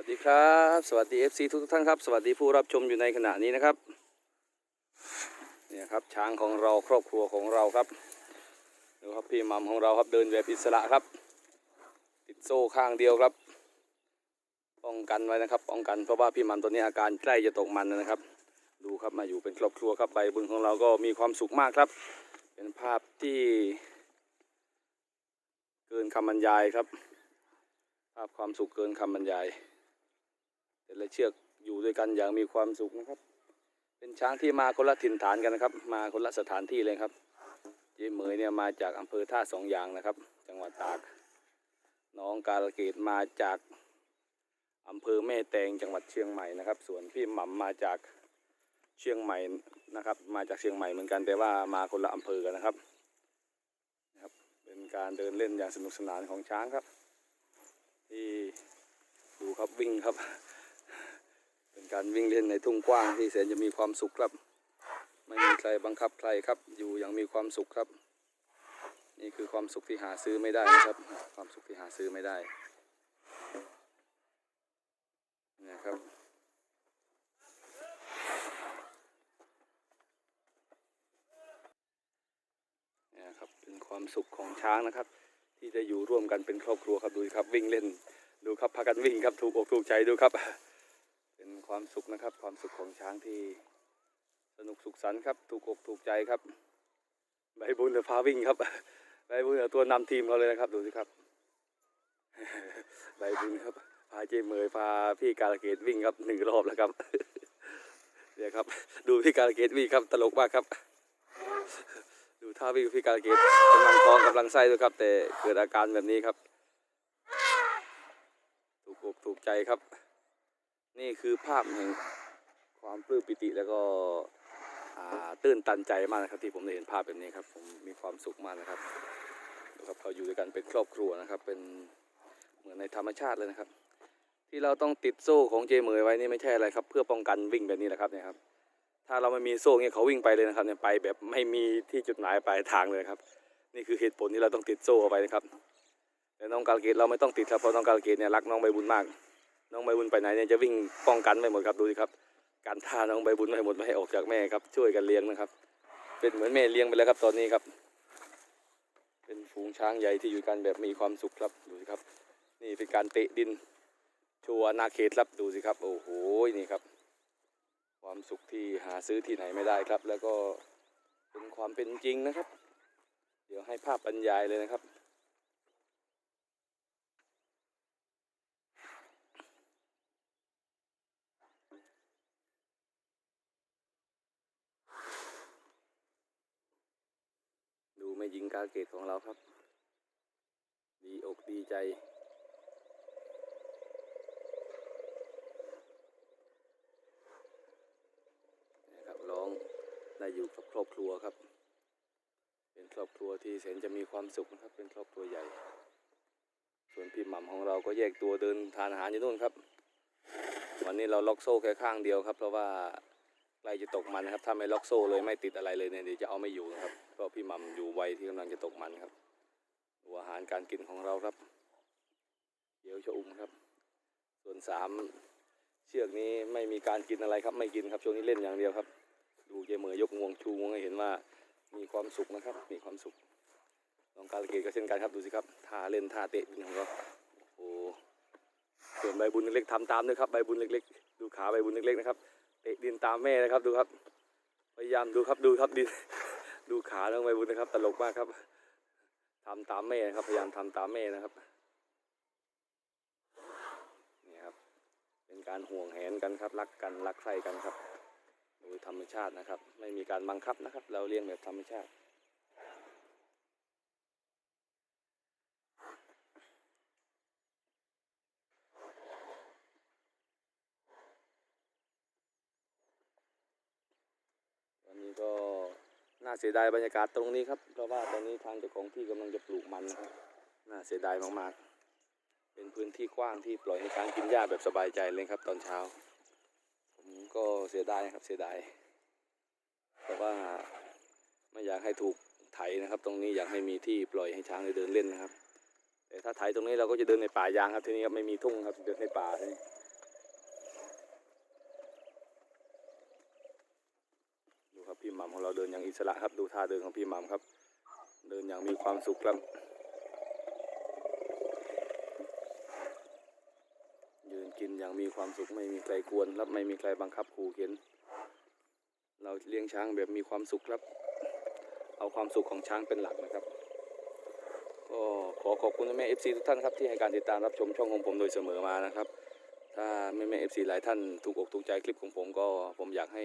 ัสดีครับ สวัสดี FC ทุกท่านครับ สวัสดีผู้รับชมอยู่ในขณะนี้นะครับเนี่ยครับช้างของเราครอบครัวของเราครับดูครับพี่มัมของเราครับเดินแบบอิสระครับ ติดโซ่ข้างเดียวครับ ป้องกันไว้นะครับ ป้องกันเพราะว่าพี่มัมตัวนี้อาการใกล้จะตกมันนะครับ ดูครับมาอยู่เป็นครอบครัวครับใบบุญของเราก็มีความสุขมากครับ เป็นภาพที่ เกินคำบรรยายครับ ภาพความสุขเกินคำบรรยาย แต่ละเชือกอยู่ด้วยกันอย่างมีความสุขนะครับ เป็นช้างที่มาคนละถิ่นฐานกันนะครับ มาคนละสถานที่เลยครับเจเหมยเนี่ยมาจากอำเภอท่าสองยางนะครับ จังหวัดตากน้องกาลเกตมาจากอำเภอแม่แตงจังหวัดเชียงใหม่นะครับ ส่วนพี่หม่ำมาจากเชียงใหม่นะครับ มาจากเชียงใหม่เหมือนกันแต่ว่ามาคนละอำเภอกันนะครับนะครับ เป็นการเดินเล่นอย่างสนุกสนานของช้างครับ ที่ดูครับวิ่งครับ การวิ่งเล่นในทุ่งกว้างที่แสนจะมีความสุขครับ ไม่มีใครบังคับใครครับ อยู่อย่างมีความสุขครับ นี่คือความสุขที่หาซื้อไม่ได้นะครับ ความสุขที่หาซื้อไม่ได้นะครับนี่ครับเป็นความสุขของช้างนะครับ ที่จะอยู่ร่วมกันเป็นครอบครัวครับดูครับวิ่งเล่นดูครับพากันวิ่งครับถูกอกถูกใจดูครับ ความสุขนะครับ ความสุขของช้างที่สนุกสุขสันต์ครับ ถูกอกถูกใจครับ ใบบุญหลือพาวิ่งครับ ใบบุญตัวนำทีมเขาเลยนะครับดูสิครับ ใบบุญครับ พาเจมเมยพาพี่กาลเกตวิ่งครับหนึ่งรอบแล้วครับเนี่ยครับ ดูพี่กาลเกตวิ่งครับ ตลกมากครับ ดูท่าวิ่งพี่กาลเกตกำลังท้องกำลังไส้ด้วยครับ แต่เกิดอาการแบบนี้ครับ ถูกอกถูกใจครับ นี่คือภาพแห่งความปลื้มปิติแล้วก็ตื้นตันใจมากนะครับที่ผมได้เห็นภาพแบบนี้ครับ ผมมีความสุขมากนะครับดูครับเขาอยู่ด้วยกันเป็นครอบครัวนะครับ เป็นเหมือนในธรรมชาติเลยนะครับ ที่เราต้องติดโซ่ของเจเหมยไว้นี่ไม่ใช่อะไรครับ เพื่อป้องกันวิ่งแบบนี้แหละครับเนี่ยครับ ถ้าเราไม่มีโซ่เนี่ยเขาวิ่งไปเลยนะครับเนี่ยไปแบบไม่มีที่จุดหมายปลายทางเลยครับ นี่คือเหตุผลที่เราต้องติดโซ่เอาไว้นะครับแต่น้องกาลเกตเราไม่ต้องติดครับเพราะน้องกาลเกตเนี่ยรักน้องใบบุญมาก น้องใบบุญไปไหนเนี่ยจะวิ่งป้องกันไปหมดครับดูสิครับ การท่าน้องใบบุญไม่หมดไม่ให้ออกจากแม่ครับ ช่วยกันเลี้ยงนะครับ เป็นเหมือนแม่เลี้ยงไปแล้วครับตอนนี้ครับ เป็นฝูงช้างใหญ่ที่อยู่กันแบบมีความสุขครับดูสิครับ นี่เป็นการเตะดินโชว์อาณาเขตครับดูสิครับ โอ้โหนี่ครับ ความสุขที่หาซื้อที่ไหนไม่ได้ครับ แล้วก็เป็นความเป็นจริงนะครับ เดี๋ยวให้ภาพบรรยายเลยนะครับ ดูแม่หญิงกาเกตของเราครับ ดีอกดีใจ นะครับร้องได้อยู่กับครอบครัวครับ เป็นครอบครัวที่แสนจะมีความสุขนะครับ เป็นครอบครัวใหญ่ ส่วนพี่หม่ำของเราก็แยกตัวเดินทานอาหารอยู่นู่นครับ วันนี้เราล็อกโซ่แค่ข้างเดียวครับ เพราะว่าใกล้จะตกมันนะครับ ถ้าไม่ล็อกโซ่เลยไม่ติดอะไรเลยเนี่ยเดี๋ยวจะเอาไม่อยู่นะครับ เพราะพี่ม่ำอยู่วัยที่กำลังจะตกมันครับดูอาหารการกินของเราครับเดี๋ยวชะอุ่มครับ ส่วนสามเชือกนี้ไม่มีการกินอะไรครับ ไม่กินครับช่วงนี้เล่นอย่างเดียวครับ ดูเจเหมยยกงวงชูงวงให้เห็นว่ามีความสุขนะครับ มีความสุขน้องกาลเกตก็เช่นกันครับดูสิครับท่าเล่นท่าเตะดินของเราโอ้โหส่วนใบบุญเล็กๆทำตามด้วยครับใบบุญเล็ก ๆ ดูขาใบบุญเล็กๆนะครับเตะดินตามแม่นะครับดูครับ พยายามดูครับดูครับดิน ดูขาน้องใบบุญนะครับ ตลกมากครับทำตามแม่ครับ พยายามทำตามแม่นะครับนี่ครับ เป็นการห่วงแหนกันครับ รักกันรักใคร่กันครับโดยธรรมชาตินะครับ ไม่มีการบังคับนะครับ เราเลี้ยงแบบธรรมชาติวันนี้ก็ น่าเสียดายบรรยากาศตรงนี้ครับเพราะว่าตอนนี้ทางเจ้าของที่กำลังจะปลูกมันนะครับน่าเสียดายมากๆ เป็นพื้นที่กว้างที่ปล่อยให้ช้างกินหญ้าแบบสบายใจเลยครับ ตอนเช้า ผมก็เสียดายครับเสียดายเพราะว่าไม่อยากให้ถูกไถนะครับ ตรงนี้อยากให้มีที่ปล่อยให้ช้างได้เดินเล่นนะครับ แต่ถ้าไถตรงนี้เราก็จะเดินในป่ายางครับทีนี้ครับไม่มีทุ่งครับเดินในป่าทีนี้ พี่หมัมของเราเดินอย่างอิสระครับ ดูท่าเดินของพี่หมัมครับ เดินอย่างมีความสุขครับ ยืนกินอย่างมีความสุขไม่มีใครกวนและไม่มีใครบังคับขู่เข็นเราเลี้ยงช้างแบบมีความสุขครับ เอาความสุขของช้างเป็นหลักนะครับก็ขอขอบคุณแม่เอฟซีทุกท่านครับที่ให้การติดตามรับชมช่องของผมโดยเสมอมานะครับ ถ้าแม่แม่เอฟซีหลายท่านถูกอกถูกใจคลิปของผมก็ผมอยากให้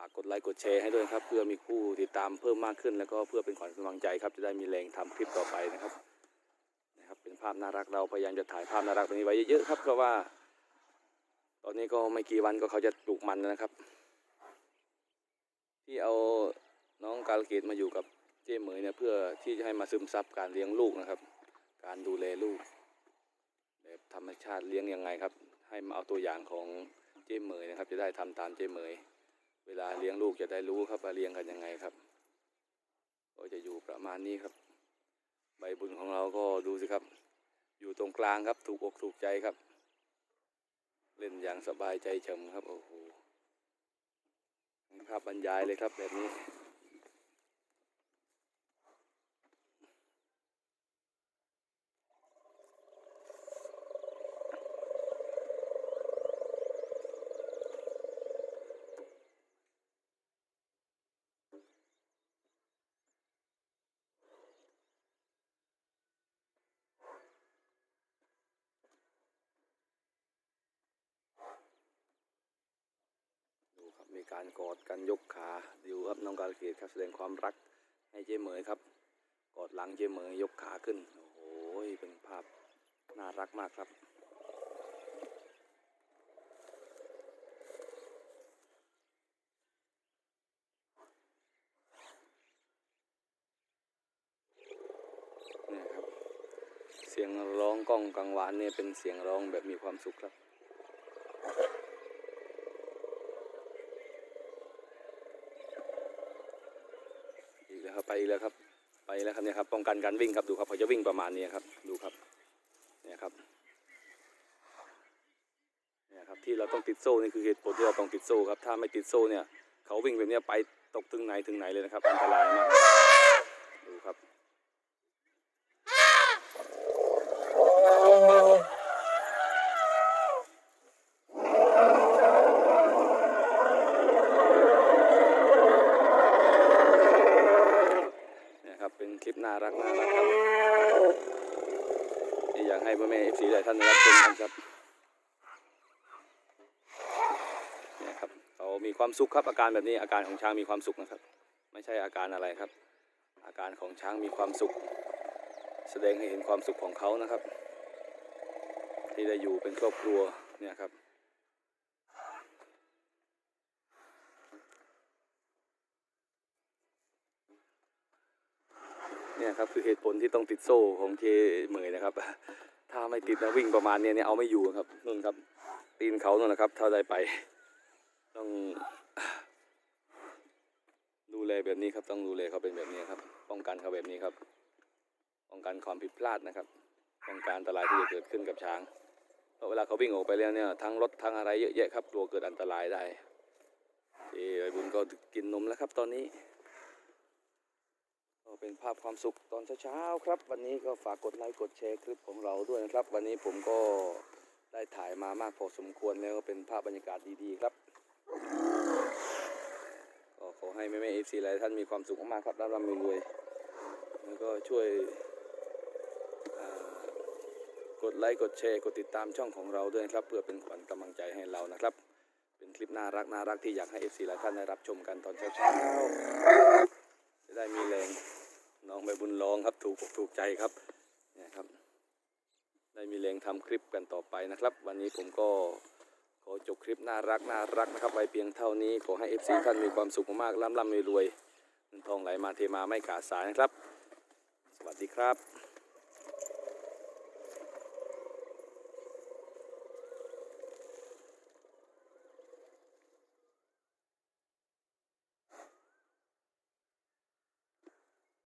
ฝากกดไลค์กดแชร์ให้ด้วยครับ เพื่อมีผู้ติดตามเพิ่มมากขึ้น แล้วก็เพื่อเป็นขวัญกำลังใจครับ จะได้มีแรงทำคลิปต่อไปนะครับนะครับเป็นภาพน่ารักเราพยายามจะถ่ายภาพน่ารักแบบนี้ไว้เยอะๆครับเพราะว่า ตอนนี้ก็ไม่กี่วันก็เขาจะปลูกมันแล้วนะครับ ที่เอาน้องกาลเกตมาอยู่กับเจ้เหมยเนี่ยเพื่อที่จะให้มาซึมซับการเลี้ยงลูกนะครับ การดูแลลูกแบบธรรมชาติเลี้ยงยังไงครับ ให้มาเอาตัวอย่างของเจ้เหมยนะครับ จะได้ทำตามเจ้เหมย เวลาเลี้ยงลูกจะได้รู้ครับว่าเลี้ยงกันยังไงครับ ก็จะอยู่ประมาณนี้ครับ ใบบุญของเราก็ดูสิครับ อยู่ตรงกลางครับถูกอกถูกใจครับ เล่นอย่างสบายใจเฉมครับโอ้โหภาพบรรยายเลยครับแบบนี้ มีการกอดกันยกขาดูครับน้องกาลเกตครับแสดงความรักให้เจเหมยครับ กอดหลังเจเหมยยกขาขึ้น โอ้โหเป็นภาพน่ารักมากครับเนี่ยครับเสียงร้องก้องกังวานเนี่ยเป็นเสียงร้องแบบมีความสุขครับ อีกแล้ว ครับไปอีกแล้วครับ ไปแล้วครับเนี่ยครับป้องกันการวิ่งครับดูครับเขาจะวิ่งประมาณนี้ครับดูครับเนี่ยครับเนี่ยครับที่เราต้องติดโซ่นี่คือเหตุผลที่เราต้องติดโซ่ครับถ้าไม่ติดโซ่เนี่ยเขาวิ่งแบบนี้ไปตกถึงไหนถึงไหนเลยนะครับอันตรายมากดูครับ เนี่ยครับเป็นคลิปน่ารักน่ารักครับที่อยาก ให้พ่อแม่เอฟซีหลายท่านรับชมกันครับเนี่ยครับเขามีความสุขครับอาการแบบนี้อาการของช้างมีความสุขนะครับ ไม่ใช่อาการอะไรครับ อาการของช้างมีความสุข แสดงให้เห็นความสุขของเขานะครับ ที่ได้อยู่เป็นครอบครัวเนี่ยครับเนี่ยครับคือเหตุผลที่ต้องติดโซ่ของเจเหมยนะครับ ถ้าไม่ติดนะวิ่งประมาณเนี้ยเนี่ยเอาไม่อยู่ครับนู่นครับ ตีนเขานั่นนะครับ ถ้าได้ไป ต้องดูแลแบบนี้ครับ ต้องดูแลเขาเป็นแบบนี้ครับ ป้องกันเขาแบบนี้ครับ ป้องกันความผิดพลาดนะครับป้องกันอันตรายที่จะเกิดขึ้นกับช้างเพราะเวลาเขาวิ่งออกไปแล้วเนี่ยทั้งรถทั้งอะไรเยอะแยะครับกลัวเกิดอันตรายได้เจไอบุญก็กินนมแล้วครับ ตอนนี้ ก็เป็นภาพความสุขตอนเช้าๆครับ วันนี้ก็ฝากกดไลค์กดแชร์คลิปของเราด้วยนะครับ วันนี้ผมก็ได้ถ่ายมามากพอสมควรแล้วก็เป็นภาพบรรยากาศดีๆครับก็ขอให้แม่ๆเอฟซีหลายท่านมีความสุขมากๆครับร่ำรำรวยๆแล้วก็ช่วยกดไลค์กดแชร์กดติดตามช่องของเราด้วยนะครับ เพื่อเป็นขวัญกำลังใจให้เรานะครับ เป็นคลิปน่ารักน่ารักที่อยากให้เอฟซีหลายท่านได้รับชมกันตอนเช้าๆ ได้มีแรงน้องใบบุญร้องครับถูกอกถูกใจครับเนี่ยครับ ได้มีแรงทำคลิปกันต่อไปนะครับ วันนี้ผมก็ขอจบคลิปน่ารักน่ารักนะครับไว้เพียงเท่านี้ขอให้เอฟซีท่านมีความสุขมากๆร่ำร่ำรวยๆเงินทองไหลมาเทมาไม่ขาดสายนะครับ สวัสดีครับ